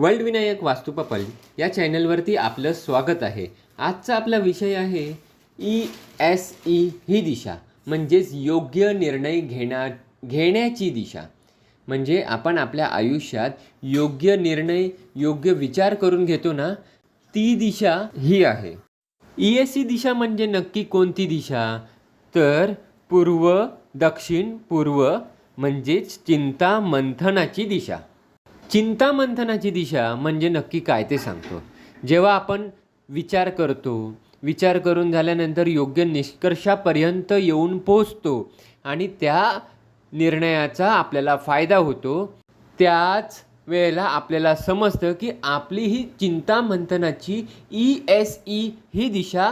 World Vinayak वास्तुपपल या चॅनलवरती आपलं स्वागत आहे. आजचा आपला विषय आहे ई एस ई ही दिशा म्हणजेच योग्य निर्णय घेण्या घेण्याची दिशा. म्हणजे आपण आपल्या आयुष्यात योग्य निर्णय योग्य विचार करून घेतो ना ती दिशा ही आहे. ई एस सी दिशा म्हणजे नक्की कोणती दिशा? तर पूर्व दक्षिण पूर्व म्हणजेच चिंता मंथनाची दिशा. चिंतामंथनाची दिशा म्हणजे नक्की काय ते सांगतो. जेव्हा आपण विचार करतो विचार करून झाल्यानंतर योग्य निष्कर्षापर्यंत येऊन पोचतो आणि त्या निर्णयाचा आपल्याला फायदा होतो त्याच वेळेला आपल्याला समजतं की आपली ही चिंता मंथनाची ई एस ई ही दिशा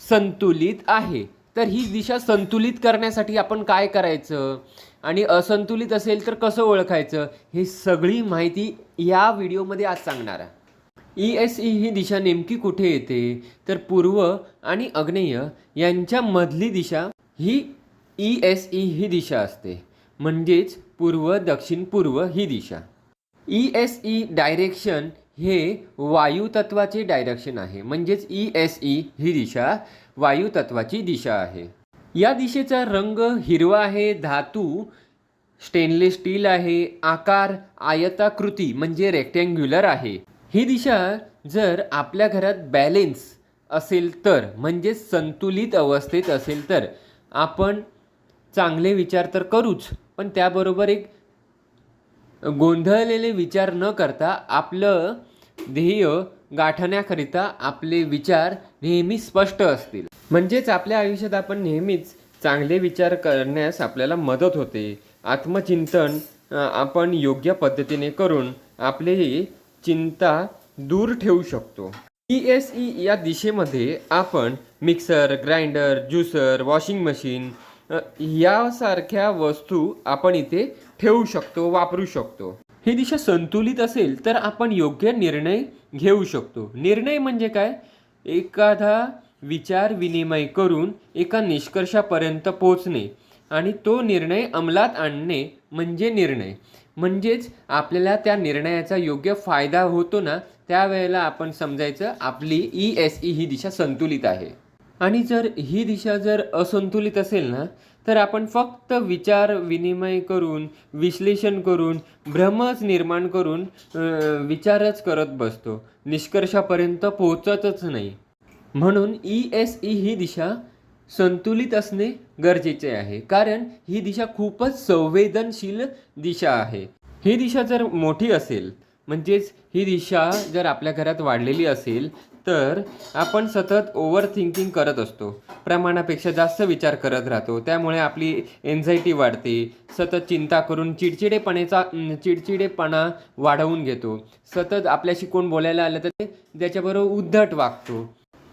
संतुलित आहे. तर ही दिशा संतुलित करण्यासाठी आपण काय करायचं? आणि असंतुलित असेल तर कसं ओळखायचं? हे सगळी माहिती या व्हिडिओमध्ये आज सांगणार आहे. ई एस ई ही दिशा नेमकी कुठे येते? तर पूर्व आणि आग्नेय यांच्यामधली दिशा ही ई एस ई ही दिशा असते. म्हणजेच पूर्व दक्षिण पूर्व ही दिशा. ई एस ई डायरेक्शन हे वायुतत्वाचे डायरेक्शन आहे. म्हणजेच ई एस ई ही दिशा वायुतत्वाची दिशा आहे. या दिशेचा रंग हिरवा आहे धातू स्टेनलेस स्टील आहे आकार आयताकृती म्हणजे रेक्टँग्युलर आहे. ही दिशा जर आपल्या घरात बॅलेन्स असेल तर म्हणजे संतुलित अवस्थेत असेल तर आपण चांगले विचार तर करूच पण त्याबरोबर एक गोंधळलेले विचार न करता आपलं ध्येय गाठण्याकरिता आपले विचार नेहमी स्पष्ट असतील. म्हणजेच आपल्या आयुष्यात आपण नेहमीच चांगले विचार करण्यास आपल्याला मदत होते. आत्मचिंतन आपण योग्य पद्धतीने करून आपली ही चिंता दूर ठेवू शकतो. ई एस ई या दिशेमध्ये आपण mixer grinder juicer washing machine यासारख्या वस्तू आपण इथे ठेवू शकतो वापरू शकतो. ही दिशा संतुलित असेल तर आपण योग्य निर्णय घेऊ शकतो. निर्णय म्हणजे काय? एखादा विचार विनिमय करून एका निष्कर्षापर्यंत पोचणे आणि तो निर्णय अंमलात आणणे म्हणजे निर्णय. म्हणजेच आपल्याला त्या निर्णयाचा योग्य फायदा होतो ना त्यावेळेला आपण समजायचं आपली ई एस ई ही दिशा संतुलित आहे. आणि जर ही दिशा जर असंतुलित असेल ना तर आपण फक्त विचार विनिमय करून विश्लेषण करून भ्रमच निर्माण करून विचारच करत बसतो. निष्कर्षापर्यंत पोहोचतच नाही. म्हणून ई एस ई ही दिशा संतुलित असणे गरजेचे आहे. कारण ही दिशा खूपच संवेदनशील दिशा आहे. ही दिशा जर मोठी असेल म्हणजेच ही दिशा जर आपल्या घरात वाढलेली असेल तर आपण सतत ओव्हर थिंकिंग करत असतो. प्रमाणापेक्षा जास्त विचार करत राहतो. त्यामुळे आपली एन्झायटी वाढते. सतत चिंता करून चिडचिडेपणेचा चिडचिडेपणा वाढवून घेतो. सतत आपल्याशी कोण बोलायला आलं तर ते त्याच्याबरोबर उद्धट वागतो.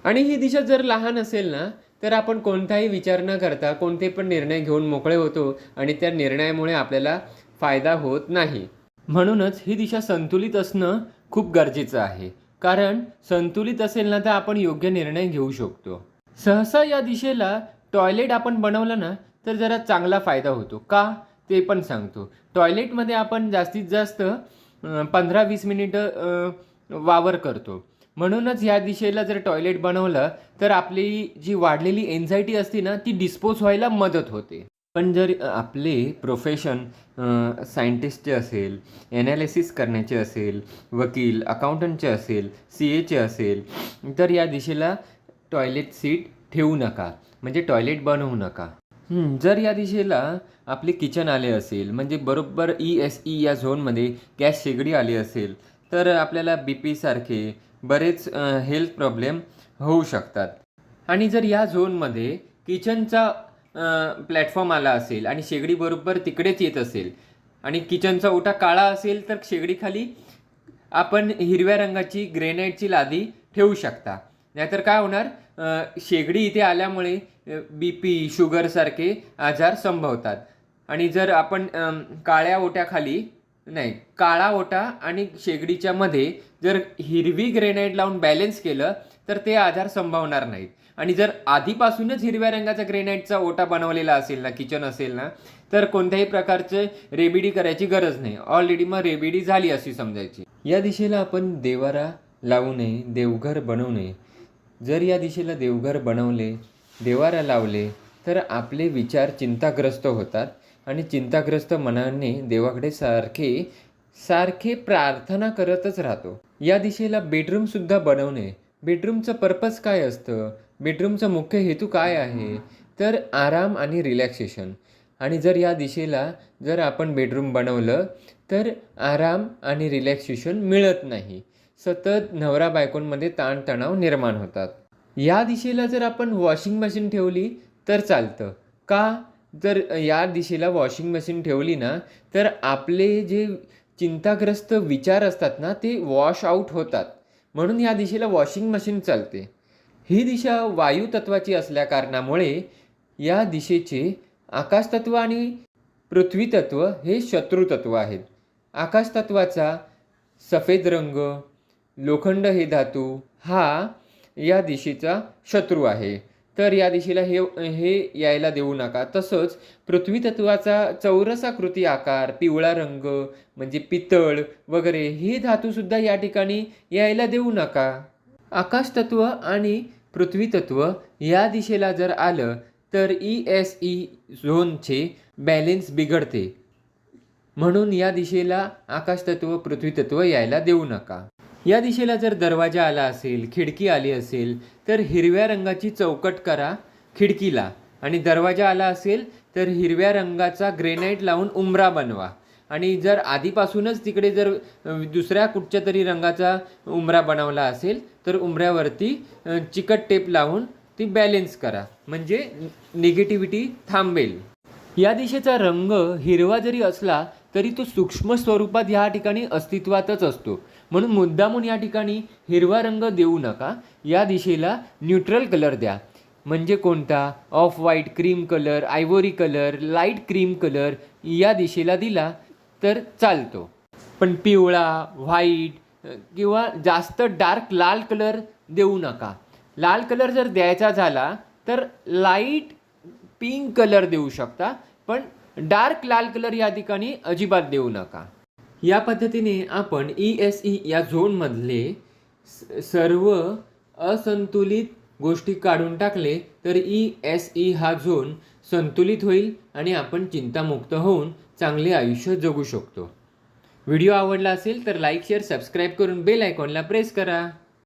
आणि ही दिशा जर लहान असेल ना तर आपण कोणताही विचार न करता कोणते पण निर्णय घेऊन मोकळे होतो आणि त्या निर्णयामुळे आपल्याला फायदा होत नाही. म्हणूनच ही दिशा संतुलित असणं खूप गरजेचं आहे. कारण संतुलित असेल ना तर आपण योग्य निर्णय घेऊ शकतो. सहसा या दिशेला टॉयलेट आपण बनवलं ना तर जरा चांगला फायदा होतो. का? ते पण सांगतो. टॉयलेटमध्ये आपण जास्तीत जास्त पंधरा वीस मिनिटं वावर करतो. म्हणूनच या दिशेला जर टॉयलेट बनवलं तर आपली जी वाढलेली एन्झायटी असते ना ती डिस्पोज व्हायला मदत होते. पण जर आपले प्रोफेशन सायंटिस्टचे असेल ॲनालिसिस करण्याचे असेल वकील अकाउंटंटचे असेल सी एचे असेल तर या दिशेला टॉयलेट सीट ठेवू नका. म्हणजे टॉयलेट बनवू नका. जर या दिशेला आपले किचन आले असेल म्हणजे बरोबर ई एस ई या झोनमध्ये गॅस शेगडी आली असेल तर आपल्याला बी पीसारखे बरेच हेल्थ प्रॉब्लेम होऊ शकतात. आणि जर या झोनमध्ये किचनचा प्लॅटफॉर्म आला असेल आणि शेगडी बरोबर तिकडेच येत असेल आणि किचनचा ओटा काळा असेल तर शेगडीखाली आपण हिरव्या रंगाची ग्रेनाईटची लादी ठेवू शकता. नाहीतर काय होणार? शेगडी इथे आल्यामुळे बी पी शुगरसारखे आजार संभवतात. आणि जर आपण काळ्या ओट्याखाली नाही काळा ओटा आणि शेगडीच्या मध्ये जर हिरवी ग्रेनाईट लावून बॅलेन्स केलं तर ते आजार संभावणार नाहीत. आणि जर आधीपासूनच हिरव्या रंगाचा ग्रेनाईटचा ओटा बनवलेला असेल ना किचन असेल ना तर कोणत्याही प्रकारचे रेबिडी करायची गरज नाही. ऑलरेडी मग रेबिडी झाली अशी समजायची. या दिशेला आपण देवारा लावू नये देवघर बनवू नये. जर या दिशेला देवघर बनवले देवारा लावले तर आपले विचार चिंताग्रस्त होतात. आणि चिंताग्रस्त मनाने देवाकडे सारखे सारखे प्रार्थना करतच राहतो. या दिशेला बेडरूमसुद्धा बनवणे बेडरूमचं पर्पज काय असतं बेडरूमचा मुख्य हेतू काय आहे तर आराम आणि रिलॅक्सेशन आणि जर या दिशेला जर आपण बेडरूम बनवलं तर आराम आणि रिलॅक्सेशन मिळत नाही. सतत नवरा बायकोंमध्ये ताणतणाव निर्माण होतात. या दिशेला जर आपण वॉशिंग मशीन ठेवली तर चालतं. का? जर या दिशेला वॉशिंग मशीन ठेवली ना तर आपले जे चिंताग्रस्त विचार असतात ना ते वॉश आऊट होतात. म्हणून या दिशेला वॉशिंग मशीन चालते. ही दिशा वायू तत्वाची असल्या कारणामुळे या दिशेचे आकाशतत्व आणि पृथ्वीतत्व हे शत्रुतत्व आहेत. आकाशतत्वाचा सफेद रंग लोखंड हे धातू हा या दिशेचा शत्रू आहे. तर या दिशेला हे हे यायला देऊ नका. तसंच पृथ्वी तत्वाचा चौरसाकृती आकार पिवळा रंग म्हणजे पितळ वगैरे हे धातूसुद्धा या ठिकाणी यायला देऊ नका. आकाश तत्व आणि पृथ्वी तत्व या दिशेला जर आलं तर ई एस ई झोनचे बॅलेन्स बिघडते. म्हणून या दिशेला आकाशतत्व पृथ्वीतत्व यायला देऊ नका. या दिशेला जर दरवाजा आला असेल खिडकी आली असेल तर हिरव्या रंगाची चौकट करा खिडकीला. आणि दरवाजा आला असेल तर हिरव्या रंगाचा ग्रेनाईट लावून उमरा बनवा. आणि जर आधीपासूनच तिकडे जर दुसऱ्या कुठच्या तरी रंगाचा उमरा बनवला असेल तर उमऱ्यावरती चिकट टेप लावून ती बॅलेन्स करा. म्हणजे निगेटिव्हिटी थांबेल. या दिशेचा रंग हिरवा जरी असला तरी तो सूक्ष्म स्वरूपात ह्या ठिकाणी अस्तित्वातच असतो. म्हणून मुद्दामून या ठिकाणी हिरवा रंग देऊ नका. या दिशेला न्यूट्रल कलर द्या. म्हणजे कोणता? Off white cream colour ivory colour light cream colour या दिशेला दिला तर चालतो. पण पिवळा व्हाईट किंवा जास्त डार्क लाल कलर देऊ नका. लाल कलर जर द्यायचा झाला तर लाइट पिंक कलर देऊ शकता. पण डार्क लाल कलर या ठिकाणी अजिबात देऊ नका. या पद्धतीने आपण ई एस ई या झोनमधले स- सर्व असंतुलित गोष्टी काढून टाकले तर ई एस ई हा झोन संतुलित होईल आणि आपण चिंतामुक्त होऊन चांगले आयुष्य जगू शकतो. व्हिडिओ आवडला असेल तर लाईक शेअर सबस्क्राईब करून बेल आयकॉनला प्रेस करा.